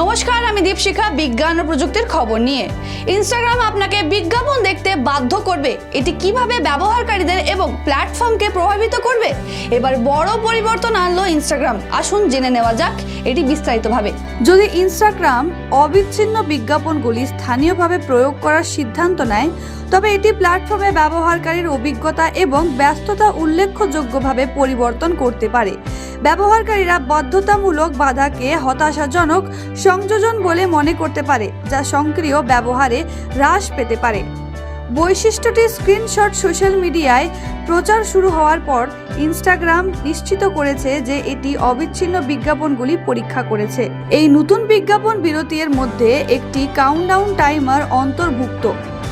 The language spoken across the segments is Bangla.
নমস্কার, আমি দীপশিখা, বিজ্ঞান ও প্রযুক্তির খবর নিয়ে। ইনস্টাগ্রাম আপনাকে বিজ্ঞাপন দেখতে বাধ্য করবে। এটি কীভাবে ব্যবহারকারীদের এবং প্ল্যাটফর্মকে প্রভাবিত করবে? এবার বড় পরিবর্তন আনলো ইনস্টাগ্রাম আসুন জেনে নেওয়া যাক এটি বিস্তারিতভাবে। যদি ইনস্টাগ্রাম অবিচ্ছিন্ন বিজ্ঞাপনগুলি স্থানীয়ভাবে প্রয়োগ করার সিদ্ধান্ত নেয় তবে এটি প্ল্যাটফর্মে ব্যবহারকারীর অভিজ্ঞতা এবং ব্যস্ততা উল্লেখযোগ্যভাবে পরিবর্তন করতে পারে। ব্যবহারকারীরা বাধ্যতামূলক বাধাকে হতাশাজনক সংযোজন বলে মনে করতে পারে, যা সক্রিয় ব্যবহারে হ্রাস পেতে পারে। বৈশিষ্ট্যটি স্ক্রিনশট সোশ্যাল মিডিয়ায় প্রচার শুরু হওয়ার পর ইনস্টাগ্রাম নিশ্চিত করেছে যে এটি অবিচ্ছিন্ন বিজ্ঞাপনগুলি পরীক্ষা করেছে। এই নতুন বিজ্ঞাপন বিরতির মধ্যে একটি কাউন্টডাউন টাইমার অন্তর্ভুক্ত।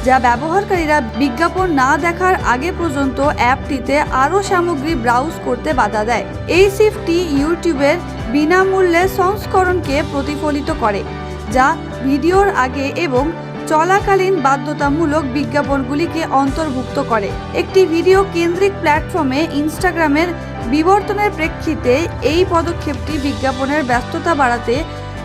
যা ব্যবহারকারীরা বিজ্ঞাপন না দেখার আগে পর্যন্ত অ্যাপটিতে আরও সামগ্রী ব্রাউজ করতে বাধা দেয়। এই শিফটটি ইউটিউবের বিনামূল্যে সংস্করণকে প্রতিফলিত করে, যা ভিডিওর আগে এবং চলাকালীন বাধ্যতামূলক বিজ্ঞাপনগুলিকে অন্তর্ভুক্ত করে। একটি ভিডিও কেন্দ্রিক প্ল্যাটফর্মে ইনস্টাগ্রামের বিবর্তনের প্রেক্ষিতে এই পদক্ষেপটি বিজ্ঞাপনের ব্যস্ততা বাড়াতে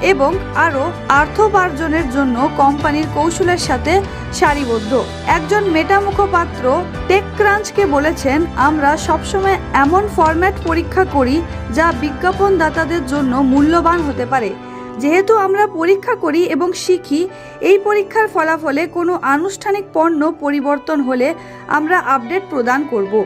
এবং আরও আর্থোপার্জনের জন্য কোম্পানির কৌশলের সাথে সারিবদ্ধ। একজন মেটা মুখপাত্র টেকক্রাঞ্চকে বলেছেন, আমরা সবসময় এমন ফরম্যাট পরীক্ষা করি যা বিজ্ঞাপনদাতাদের জন্য মূল্যবান হতে পারে। যেহেতু আমরা পরীক্ষা করি এবং শিখি, এই পরীক্ষার ফলাফলে কোনো আনুষ্ঠানিক পণ্য পরিবর্তন হলে আমরা আপডেট প্রদান করব।